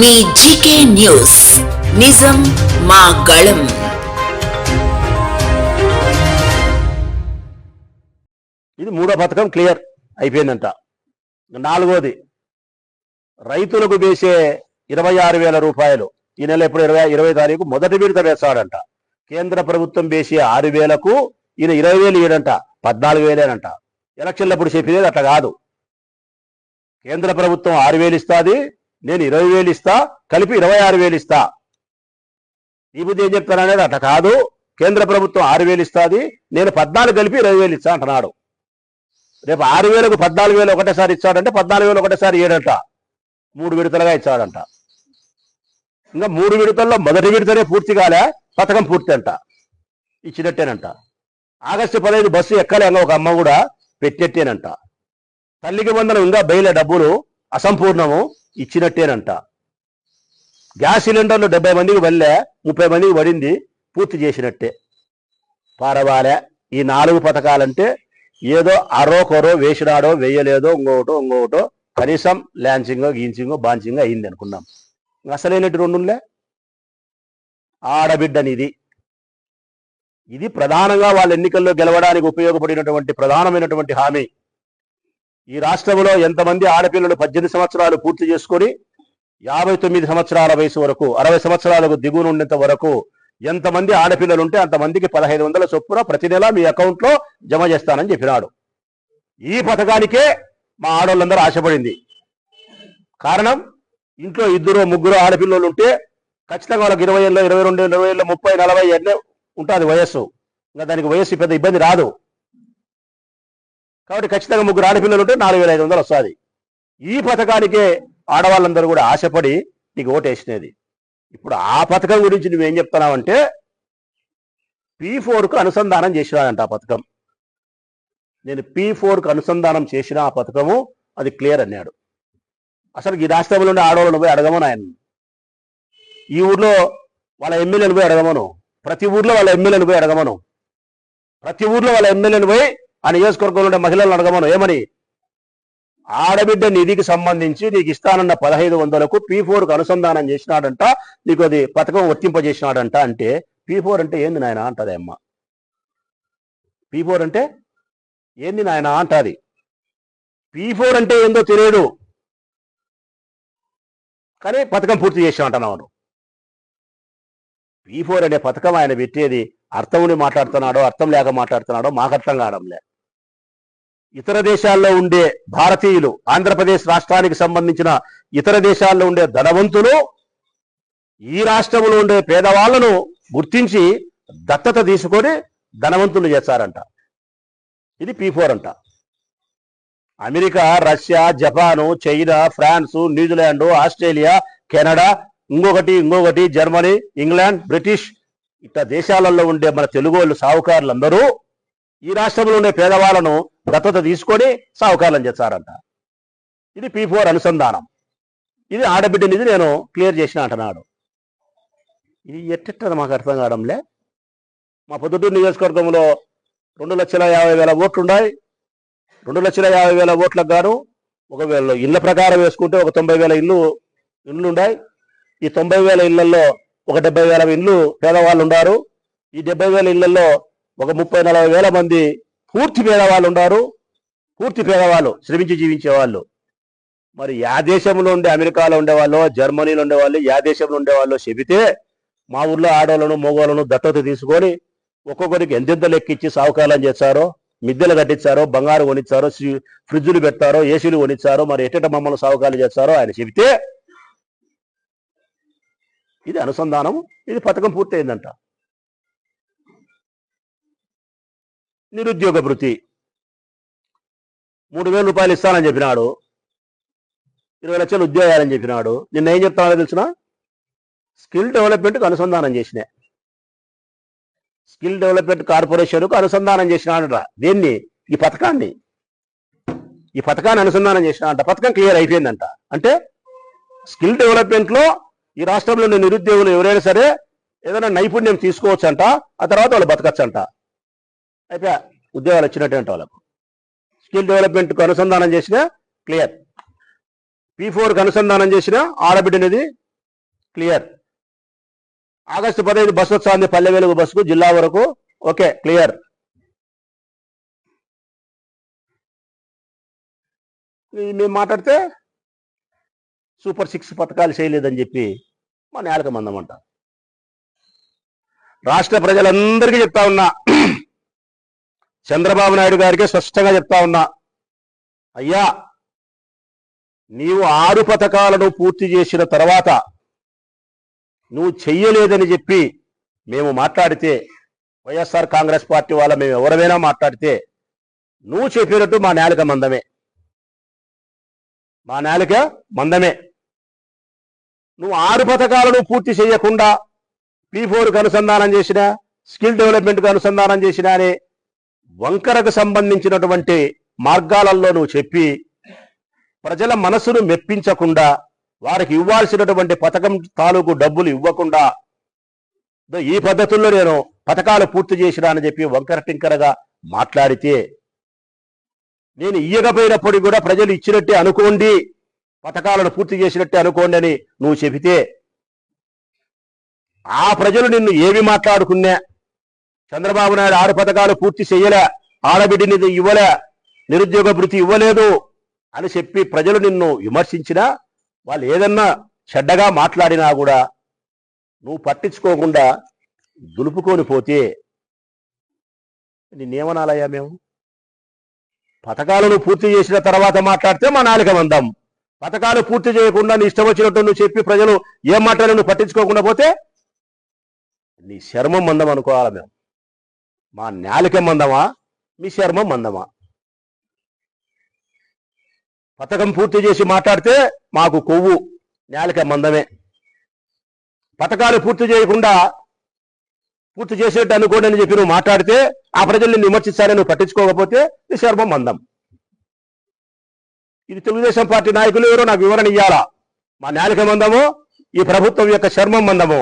మీ GK news. నిజం మా గళం. ఇది మూడో పథకం క్లియర్ అయిపోయిందంట. నాలుగోది రైతులకు వేసే ఇరవై ఆరు వేల రూపాయలు ఈ నెల ఇప్పుడు ఇరవై ఇరవై తారీఖు మొదటి విడత వేస్తాడంట. కేంద్ర ప్రభుత్వం వేసే ఆరు వేలకు ఈయన ఇరవై వేలు ఇయ్యడంట పద్నాలుగు వేలేనంట. ఎలక్షన్లప్పుడు చెప్పేది అట్లా కాదు. కేంద్ర ప్రభుత్వం ఆరు వేలు ఇస్తాది నేను ఇరవై వేలు ఇస్తా కలిపి ఇరవై ఆరు వేలు ఇస్తా. ఈ బుద్ధి ఏం చెప్తాననేది అట్లా కాదు. కేంద్ర ప్రభుత్వం ఆరు వేలు ఇస్తాది నేను పద్నాలుగు కలిపి ఇరవై వేలు ఇస్తా అంటున్నాడు. రేపు ఆరు వేలకు పద్నాలుగు వేలు ఒకటేసారి ఇచ్చాడంటే పద్నాలుగు వేలు ఒకటేసారి ఏడంట. మూడు విడతలుగా ఇచ్చాడంట ఇంకా మూడు విడతల్లో మొదటి విడతనే పూర్తి కాలే పథకం పూర్తి అంట. ఇచ్చినట్టేనంట. ఆగస్టు పదహైదు బస్సు ఎక్కలే ఒక అమ్మ కూడా పెట్టేట్టేనంట. తల్లికి వందనం ఇంకా బయలు డబ్బులు అసంపూర్ణము. ఇచ్చినట్టేనంట. గ్యాస్ సిలిండర్లు డెబ్బై మందికి వెళ్ళే ముప్పై మందికి పడింది పూర్తి చేసినట్టే. పారవాలే ఈ నాలుగు పథకాలంటే ఏదో అరో కొరో వేసినాడో వేయలేదో ఇంకొకటో ఇంకొకటో కనీసం ల్యాన్సింగో గీన్సింగో బాన్సింగో అయింది అనుకున్నాం. అసలేనట్టు రెండులే ఆడబిడ్డనిది. ఇది ప్రధానంగా వాళ్ళ ఎన్నికల్లో గెలవడానికి ఉపయోగపడినటువంటి ప్రధానమైనటువంటి హామీ. ఈ రాష్ట్రంలో ఎంతమంది ఆడపిల్లలు పద్దెనిమిది సంవత్సరాలు పూర్తి చేసుకొని యాభై తొమ్మిది సంవత్సరాల వయసు వరకు అరవై సంవత్సరాలకు దిగువన ఉండేంత వరకు ఎంతమంది ఆడపిల్లలు ఉంటే అంతమందికి పదహైదు వందల చొప్పున ప్రతి నెల మీ అకౌంట్లో జమ చేస్తానని చెప్పినాడు. ఈ పథకానికే మా ఆడవాళ్ళందరూ ఆశపడింది. కారణం ఇంట్లో ఇద్దరు ముగ్గురు ఆడపిల్లలు ఉంటే ఖచ్చితంగా వాళ్ళకి ఇరవై ఏళ్ళు ఇరవై రెండు ఇరవై ఏళ్ళు ముప్పై నలభై ఏళ్ళే ఉంటుంది వయస్సు. ఇంకా దానికి వయస్సు పెద్ద ఇబ్బంది రాదు. కాబట్టి ఖచ్చితంగా ముగ్గురు ఆడపిల్లలు ఉంటే నాలుగు వేల ఐదు వందలు వస్తుంది. ఈ పథకానికే ఆడవాళ్ళందరూ కూడా ఆశపడి నీకు ఓటేసినది. ఇప్పుడు ఆ పథకం గురించి నువ్వేం చెప్తున్నావంటే పీ ఫోర్కు అనుసంధానం చేసినానంట ఆ పథకం. నేను పీ ఫోర్కు అనుసంధానం చేసిన ఆ పథకము అది క్లియర్ అన్నాడు. అసలు ఈ రాష్ట్రంలో ఉండే ఆడవాళ్ళని పోయి అడగమను ఆయన ఈ ఊర్లో వాళ్ళ ఎమ్మెల్యేని పోయి అడగమను? ప్రతి ఊర్లో వాళ్ళ ఎమ్మెల్యేని పోయి అడగమను? ప్రతి ఊర్లో వాళ్ళ ఎమ్మెల్యేని పోయి ఆ నియోజకవర్గంలో ఉండే మహిళలను అడగమను. ఏమని? ఆడబిడ్డ నిధికి సంబంధించి నీకు ఇస్తానన్న పదహైదు వందలకు పీ ఫోర్కు అనుసంధానం చేసినాడంట నీకు అది పథకం వర్తింపజేసినాడంట అంటే పీ ఫోర్ అంటే ఏంది నాయన అంటది అమ్మ. పీ ఫోర్ అంటే ఏంది నాయన అంటది. పీ ఫోర్ అంటే ఏందో తెలియదు. కానీ పథకం పూర్తి చేసి అంటున్నావు పీ ఫోర్ అనే పథకం ఆయన పెట్టేది అర్థముని మాట్లాడుతున్నాడో అర్థం లేక మాట్లాడుతున్నాడో మాకు అర్థం కావడంలే ఇతర దేశాల్లో ఉండే భారతీయులు ఆంధ్రప్రదేశ్ రాష్ట్రానికి సంబంధించిన ఇతర దేశాల్లో ఉండే ధనవంతులు ఈ రాష్ట్రంలో ఉండే పేదవాళ్ళను గుర్తించి దత్తత తీసుకొని ధనవంతులు చేస్తారంట ఇది పీ ఫోర్ అంట. America Russia Japan China France New Zealand Australia Canada ఇంకొకటి ఇంకొకటి జర్మనీ ఇంగ్లాండ్ బ్రిటిష్ ఇట్లా దేశాలలో ఉండే మన తెలుగు వాళ్ళు సాహుకారులందరూ ఈ రాష్ట్రంలో ఉండే పేదవాళ్ళను దత్తత తీసుకొని సాహుకారులను చేస్తారంట. ఇది పీ ఫోర్ అనుసంధానం. ఇది ఆడబిడ్డనిది నేను క్లియర్ చేసిన అంటున్నాడు. ఇది ఎట్టెట్టది మాకు అర్థం కావడంలే? మా పొద్దుటూరు నియోజకవర్గంలో రెండు లక్షల యాభై వేల ఓట్లు ఉన్నాయి. రెండు లక్షల యాభై వేల ఓట్లకు గాను ఒకవేళ ఇళ్ళ ప్రకారం వేసుకుంటే ఒక తొంభై వేల ఇల్లు ఇళ్ళు ఉన్నాయి. ఈ తొంభై వేల ఇళ్ళలో ఒక డెబ్బై వేల ఇల్లు పేదవాళ్ళు ఉన్నారు. ఈ డెబ్బై వేల ఇళ్ళలో ఒక ముప్పై నలభై వేల మంది పూర్తి పేదవాళ్ళు ఉన్నారు పూర్తి పేదవాళ్ళు శ్రమించి జీవించే వాళ్ళు మరి యా దేశంలో ఉండే అమెరికాలో ఉండేవాళ్ళు జర్మనీలో ఉండేవాళ్ళు యా దేశంలో ఉండేవాళ్ళు చెబితే మా ఊర్లో ఆడవాళ్ళను మగవాళ్ళను దత్తత తీసుకొని ఒక్కొక్కరికి ఎంతెంత లెక్కిచ్చి సావకాలం చేస్తారో మిద్దెలు కట్టించారో బంగారు కొనిచ్చారో ఫ్రిడ్జులు పెట్టారో ఏసీలు కొనిచ్చారో మరి ఎట్టట మమ్మల్ని సావకాలు చేస్తారో ఆయన చెబితే ఇది అనుసంధానం ఇది పథకం పూర్తయిందంట. నిరుద్యోగ భృతి మూడు వేల రూపాయలు ఇస్తానని చెప్పినాడు. ఇరవై లక్షలు ఉద్యోగాలని చెప్పినాడు. నిన్న ఏం చెప్తానో తెలిసిన? స్కిల్ డెవలప్మెంట్కి అనుసంధానం చేసిన. స్కిల్ డెవలప్మెంట్ కార్పొరేషన్కు అనుసంధానం చేసినాడట. దేన్ని? ఈ పథకాన్ని. ఈ పథకాన్ని అనుసంధానం చేసినాడంట. పథకం క్లియర్ అయిపోయిందంట. అంటే స్కిల్ డెవలప్మెంట్లో ఈ రాష్ట్రంలో ఉండే నిరుద్యోగులు ఎవరైనా సరే ఏదైనా నైపుణ్యం తీసుకోవచ్చంట. ఆ తర్వాత వాళ్ళు బతకచ్చంట. అయితే ఉద్యోగాలు వచ్చినటువంటి వాళ్ళకు. స్కిల్ డెవలప్మెంట్కు అనుసంధానం చేసిన క్లియర్. పీ ఫోర్ అనుసంధానం చేసిన ఆడబిడ్డనిది క్లియర్. ఆగస్టు పదహైదు బస్సు వస్తుంది పల్లె వెలుగు బస్సుకు జిల్లా వరకు. Okay clear. మేము మాట్లాడితే సూపర్ సిక్స్ పథకాలు చేయలేదని చెప్పి మా నేలక మందమంట రాష్ట్ర ప్రజలందరికీ చెప్తా ఉన్నా చంద్రబాబు నాయుడు గారికి స్పష్టంగా చెప్తా ఉన్నా. అయ్యా నీవు ఆరు పథకాలను పూర్తి చేసిన తర్వాత నువ్వు చెయ్యలేదని చెప్పి మేము మాట్లాడితే వైఎస్ఆర్ కాంగ్రెస్ పార్టీ వాళ్ళ మేము ఎవరైనా మాట్లాడితే నువ్వు చెప్పినట్టు మా నేలక మందమే. మా నేలక మందమే. నువ్వు ఆరు పథకాలను పూర్తి చేయకుండా పీ ఫోర్కి అనుసంధానం చేసిన స్కిల్ డెవలప్మెంట్కి అనుసంధానం చేసినా అని వంకరకు సంబంధించినటువంటి మార్గాలలోనూ నువ్వు చెప్పి ప్రజల మనసును మెప్పించకుండా వారికి ఇవ్వాల్సినటువంటి పథకం తాలూకు డబ్బులు ఇవ్వకుండా ఈ పద్ధతుల్లో నేను పథకాలు పూర్తి చేసినా అని చెప్పి వంకర టింకరగా మాట్లాడితే నేను ఇయ్యకపోయినప్పుడు కూడా ప్రజలు ఇచ్చినట్టే అనుకోండి పథకాలను పూర్తి చేసినట్టే అనుకోండి అని నువ్వు చెబితే ఆ ప్రజలు నిన్ను ఏమి మాట్లాడుకున్నా చంద్రబాబు నాయుడు ఆరు పథకాలు పూర్తి చేయలే ఆడబిడ్డని ఇవ్వలే నిరుద్యోగ భృతి ఇవ్వలేదు అని చెప్పి ప్రజలు నిన్ను విమర్శించినా వాళ్ళు ఏదన్నా చెడ్డగా మాట్లాడినా కూడా నువ్వు పట్టించుకోకుండా దులుపుకొని పోతే నిన్నేమనాలయ్యా మేము? పథకాలను పూర్తి చేసిన తర్వాత మాట్లాడితే మా నాలుక మందం. పథకాలు పూర్తి చేయకుండా నీ ఇష్టం వచ్చినట్టు నువ్వు చెప్పి ప్రజలు ఏం మాట్లాడి నువ్వు పట్టించుకోకుండా పోతే నీ శర్మం మందం అనుకోవాలి మేము? మా నాలిక మందమా? మీ శర్మం మందమా? పథకం పూర్తి చేసి మాట్లాడితే మాకు కొవ్వు నేలక మందమే. పథకాలు పూర్తి చేయకుండా పూర్తి చేసేట్టు అనుకోండి అని చెప్పి నువ్వు మాట్లాడితే ఆ ప్రజల్ని విమర్శిస్తారని నువ్వు పట్టించుకోకపోతే నీ శర్మం మందం. ఇది తెలుగుదేశం పార్టీ నాయకులు ఎవరో నాకు వివరణ ఇయ్యాలా? మా నేలక మందమో? ఈ ప్రభుత్వం యొక్క శర్మం మందమో?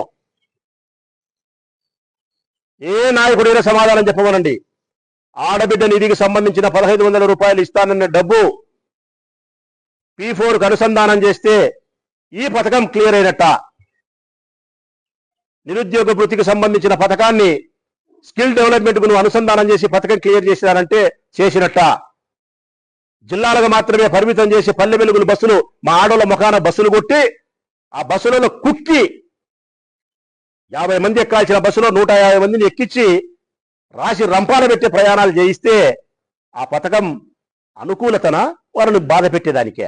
ఏ నాయకుడైనా సమాధానం చెప్పమనండి. ఆడబిడ్డ నిధికి సంబంధించిన పదహైదు వందల రూపాయలు ఇస్తానన్న డబ్బు పీ ఫోర్కు అనుసంధానం చేస్తే ఈ పథకం క్లియర్ అయినట్ట. నిరుద్యోగ వృత్తికి సంబంధించిన పథకాన్ని స్కిల్ డెవలప్మెంట్కు నువ్వు అనుసంధానం చేసి పథకం క్లియర్ చేసినారంటే చేసినట్ట. జిల్లాలకు మాత్రమే పరిమితం చేసి పల్లె వెలుగులు బస్సులు మా ఆడోళ్ళ ముఖాన బస్సులు కొట్టి ఆ బస్సులలో కుక్కి యాభై మంది ఎక్కాల్సిన బస్సులో నూట యాభై మందిని ఎక్కించి రాసి రంపాన పెట్టే ప్రయాణాలు చేయిస్తే ఆ పథకం అనుకూలతన? వారిని బాధ పెట్టేదానికే.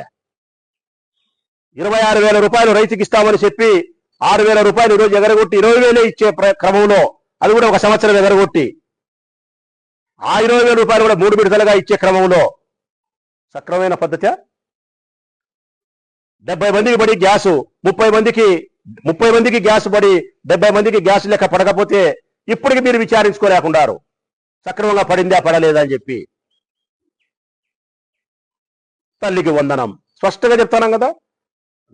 ఇరవై ఆరు వేల రూపాయలు రైతుకి ఇస్తామని చెప్పి ఆరు వేల రూపాయలు ఈరోజు ఎగరగొట్టి ఇరవై వేలే ఇచ్చే ప్ర- క్రమంలో అది కూడా ఒక సంవత్సరం ఎగరగొట్టి ఆ ఇరవై వేల రూపాయలు కూడా మూడు విడతలుగా ఇచ్చే క్రమంలో సక్రమైన పద్ధతి? డెబ్బై మందికి పడి గ్యాసు ముప్పై మందికి ముప్పై మందికి గ్యాస్ పడి డెబ్బై మందికి గ్యాస్ లెక్క పడకపోతే ఇప్పటికి మీరు విచారించుకోలేకున్నారు సక్రమంగా పడిందా పడలేదా అని చెప్పి. తల్లికి వందనం. స్పష్టంగా చెప్తాను కదా?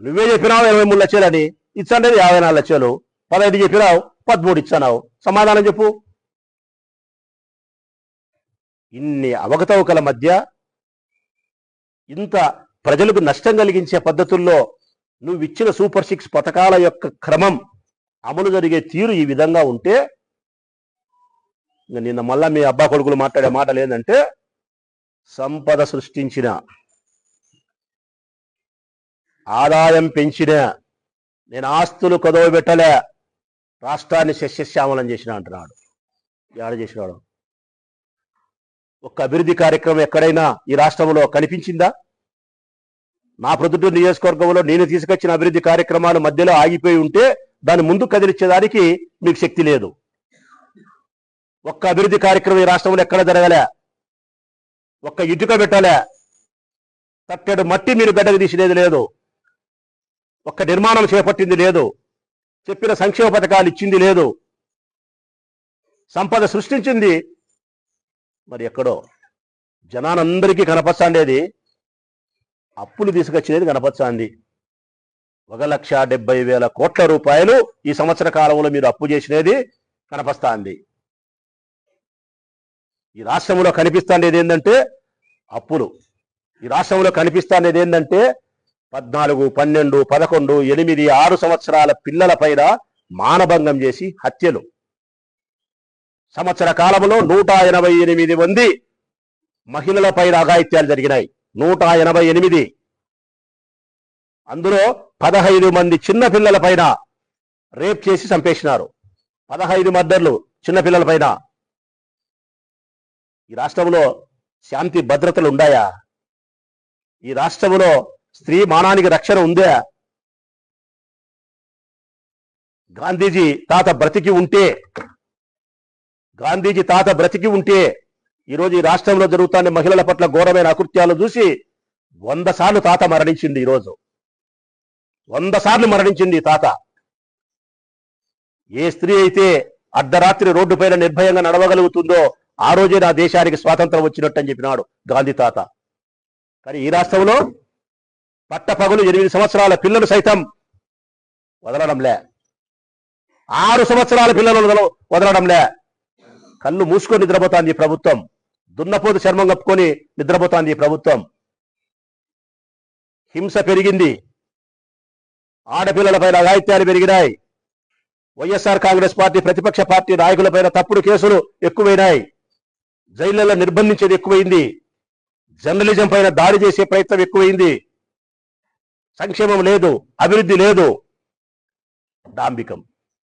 నువ్వే చెప్పినావు ఇరవై మూడు లక్షలని ఇచ్చండేది యాభై నాలుగు లక్షలు. పదహైదు చెప్పినావు పదమూడు ఇచ్చానావు. సమాధానం చెప్పు. ఇన్ని అవకతవకల మధ్య ఇంత ప్రజలకు నష్టం కలిగించే పద్ధతుల్లో నువ్వు ఇచ్చిన సూపర్ సిక్స్ పథకాల యొక్క క్రమం అమలు జరిగే తీరు ఈ విధంగా ఉంటే నిన్న మళ్ళా మీ అబ్బా కొడుకులు మాట్లాడే మాటలు ఏంటంటే సంపద సృష్టించిన ఆదాయం పెంచిన నేను ఆస్తులు కొదవ పెట్టలే రాష్ట్రాన్ని శస్యశ్యామలం చేసిన అంటున్నాడు. ఏడ చేసినాడు? ఒక్క అభివృద్ధి కార్యక్రమం ఎక్కడైనా ఈ రాష్ట్రంలో కనిపించిందా? నా ప్రొద్దుటూరు నియోజకవర్గంలో నేను తీసుకొచ్చిన అభివృద్ధి కార్యక్రమాలు మధ్యలో ఆగిపోయి ఉంటే దాన్ని ముందు కదిలించేదానికి మీకు శక్తి లేదు. ఒక్క అభివృద్ధి కార్యక్రమం ఈ రాష్ట్రంలో ఎక్కడ జరగలే? ఒక్క ఇటుక పెట్టలే. తట్టెడు మట్టి మీరు గడ్డకు తీసినది లేదు. ఒక్క నిర్మాణం చేపట్టింది లేదు. చెప్పిన సంక్షేమ పథకాలు ఇచ్చింది లేదు. సంపద సృష్టించింది మరి ఎక్కడో? జనానందరికీ కనపచ్చాండేది అప్పులు తీసుకొచ్చినది కనపచ్చాంది ఒక లక్ష డెబ్బై వేల కోట్ల రూపాయలు ఈ సంవత్సర కాలంలో మీరు అప్పు చేసినది కనపస్తాంది. ఈ రాష్ట్రంలో కనిపిస్తాండేది ఏంటంటే అప్పులు. ఈ రాష్ట్రంలో కనిపిస్తాండేది ఏంటంటే పద్నాలుగు పన్నెండు పదకొండు ఎనిమిది ఆరు సంవత్సరాల పిల్లల పైన మానభంగం చేసి హత్యలు. సంవత్సర కాలంలో నూట ఎనభై ఎనిమిది మంది మహిళల పైన అఘాయిత్యాలు జరిగినాయి. నూట ఎనభై ఎనిమిది అందులో పదహైదు మంది చిన్న పిల్లల పైన రేప్ చేసి చంపేసినారు. పదహైదు మర్డర్లు చిన్న పిల్లల పైన. ఈ రాష్ట్రంలో శాంతి భద్రతలు ఉండాయా? ఈ రాష్ట్రంలో స్త్రీ మానానికి రక్షణ ఉందా? గాంధీజీ తాత బ్రతికి ఉంటే గాంధీజీ తాత బ్రతికి ఉంటే ఈరోజు ఈ రాష్ట్రంలో జరుగుతున్న మహిళల పట్ల ఘోరమైన అకృత్యాలు చూసి వంద సార్లు తాత మరణించింది ఈరోజు. వంద సార్లు మరణించింది తాత. ఏ స్త్రీ అయితే అర్ధరాత్రి రోడ్డు పైన నిర్భయంగా నడవగలుగుతుందో ఆ రోజే నా దేశానికి స్వాతంత్రం వచ్చినట్టు అని చెప్పినాడు గాంధీ తాత. కానీ ఈ రాష్ట్రంలో పట్టపగలు ఎనిమిది సంవత్సరాల పిల్లలు సైతం వదలడంలే. ఆరు సంవత్సరాల పిల్లలు వదల- వదలడంలే. కళ్ళు మూసుకొని నిద్రపోతాంది ప్రభుత్వం. దున్నపోతు చర్మం కప్పుకొని నిద్రపోతాంది ప్రభుత్వం. హింస పెరిగింది. ఆడపిల్లలపైన అఘాయిత్యాలు పెరిగినాయి. వైఎస్ఆర్ కాంగ్రెస్ పార్టీ ప్రతిపక్ష పార్టీ నాయకులపైన తప్పుడు కేసులు ఎక్కువైనాయి. జైళ్ళలో నిర్బంధించేది ఎక్కువైంది. జర్నలిజం పైన దాడి చేసే ప్రయత్నం ఎక్కువైంది. సంక్షేమం లేదు అభివృద్ధి లేదు. డాంబికం.